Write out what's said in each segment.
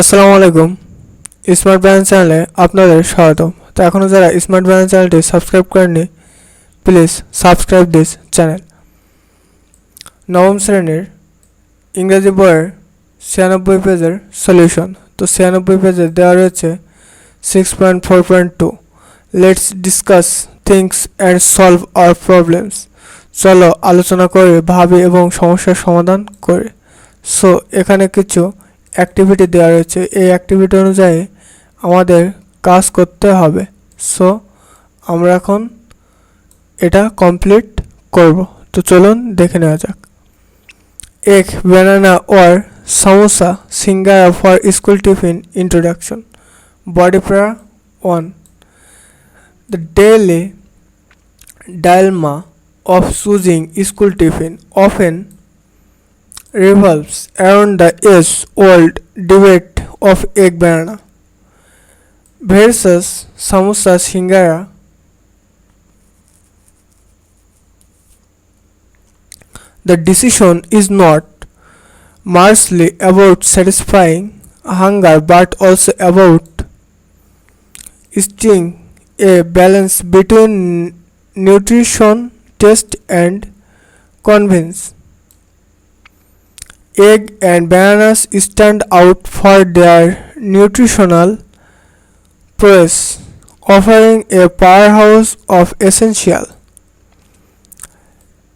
আসসালামু আলাইকুম। Smart balance চ্যানেলে আপনাদের স্বাগতম। তো এখনও যারা স্মার্ট ব্যালেন্স চ্যানেলটি সাবস্ক্রাইব করেননি প্লিজ সাবস্ক্রাইব দিস চ্যানেল নবম শ্রেণির ইংরেজি বইয়ের ছিয়ানব্বই পেজের সলিউশন তো ছিয়ানব্বই পেজে দেওয়া রয়েছে six point four point two let's discuss things and solve our problems চলো আলোচনা করে, ভাবি এবং সমস্যার সমাধান করে। সো এখানে কিছু অ্যাক্টিভিটি দেওয়া রয়েছে। এই অ্যাক্টিভিটি অনুযায়ী আমাদের কাজ করতে হবে। সো আমরা এখন এটা কমপ্লিট করব। তো চলুন দেখে নেওয়া যাক। এক banana or samosa singara for school tiffin introduction body para one the daily dilemma of choosing school tiffin often revolves around the age old debate of egg banana versus samosa singara. The decision is not merely about satisfying hunger but also about striking a balance between nutrition, taste, and convenience. Egg and bananas stand out for their nutritional prowess, offering a powerhouse of essential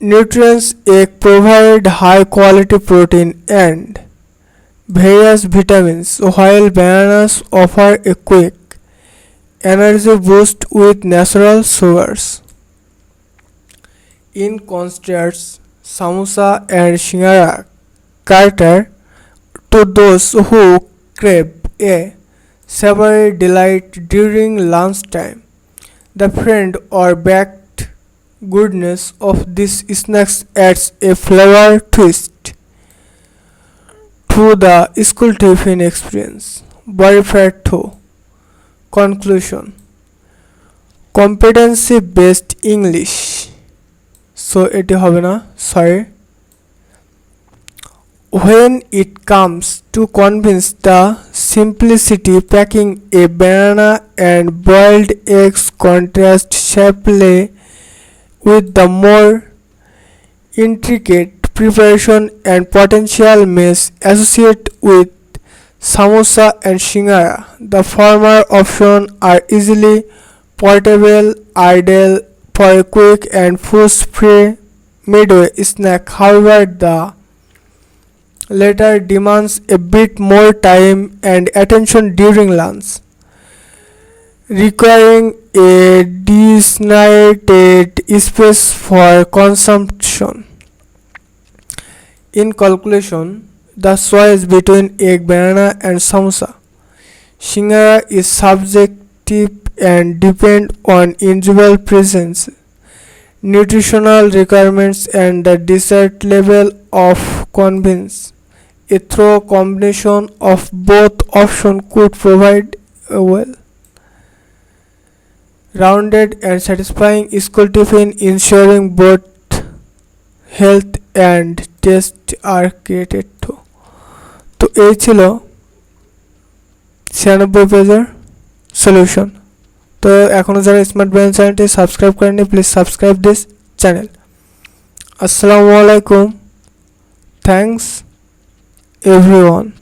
nutrients. Egg provide high quality protein and various vitamins, while bananas offer a quick energy boost with natural sugars. In contrast, samosa and shingara cater to those who crave a savory delight during lunchtime. The friend or baked goodness of these snacks adds a flavor twist to the school tiffin experience. Body fat 2 Conclusion Competency based English so এটি হবে না sorry when it comes to convince the simplicity packing a banana and boiled eggs contrast sharply with the more intricate preparation and potential mess associated with samosa and shingara the former option are easily portable ideal for a quick and fuss-free midway snack. However the latter demands a bit more time and attention during lunch, requiring a designated space for consumption. In calculation, the choice between egg, banana, and samosa, shingara is subjective and depend on individual presence, nutritional requirements, and the desired level of convenience. A thorough combination of both options could provide a well rounded and satisfying school tiffin, ensuring both health and taste are created to. তো এই ছিল ছিয়ানব্বই পেজের solution তো এখনও যারা smart brain চ্যানেলটি subscribe করেনি প্লিজ সাবস্ক্রাইব দিস চ্যানেল আসসালামু আলাইকুম থ্যাংকস everyone.